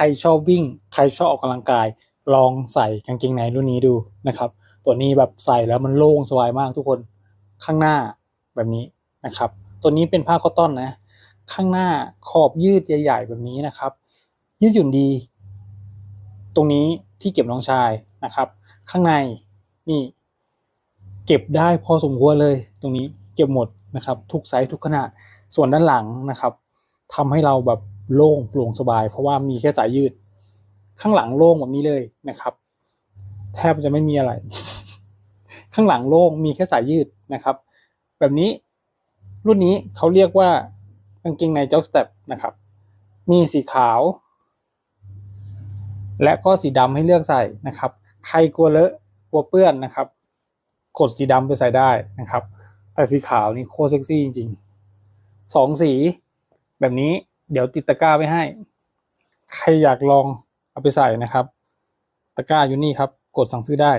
ใครชอบวิ่ง ใครชอบออกกำลังกาย ลองใส่กางเกงในรุ่นนี้ดูนะครับ ตัวนี้แบบใส่แล้วมันโล่งสบายมากทุกคนข้างหน้าแบบนี้นะครับ ตัวนี้เป็นผ้าคอตตอนนะ ข้างหน้าขอบยืดใหญ่ๆแบบนี้นะครับ ยืดหยุ่นดี ตรงนี้ที่เก็บน้องชายนะครับ ข้างในนี่เก็บได้พอสมควรเลย ตรงนี้เก็บหมดนะครับ ทุกไซส์ทุกขนาดส่วนด้านหลังนะครับทำให้เราแบบ โล่งโปร่งสบาย เพราะว่ามีแค่สายยืด ข้างหลังโล่งแบบนี้เลยนะครับ แทบจะไม่มีอะไร ข้างหลังโล่งมีแค่สายยืดนะครับ แบบนี้รุ่นนี้เขาเรียกว่ากางเกงในจ็อกสเต็ปนะครับ มีสีขาว และก็สีดำให้เลือกใส่นะครับ ใครกลัวเลอะกลัวเปื้อนนะครับ กดสีดำไปใส่ได้นะครับ แต่สีขาวนี่โคตรเซ็กซี่จริงๆสองสีแบบนี้ เดี๋ยวติดตะกร้าไว้ให้ ใครอยากลองเอาไปใส่นะครับ ตะกร้าอยู่นี่ครับ กดสั่งซื้อได้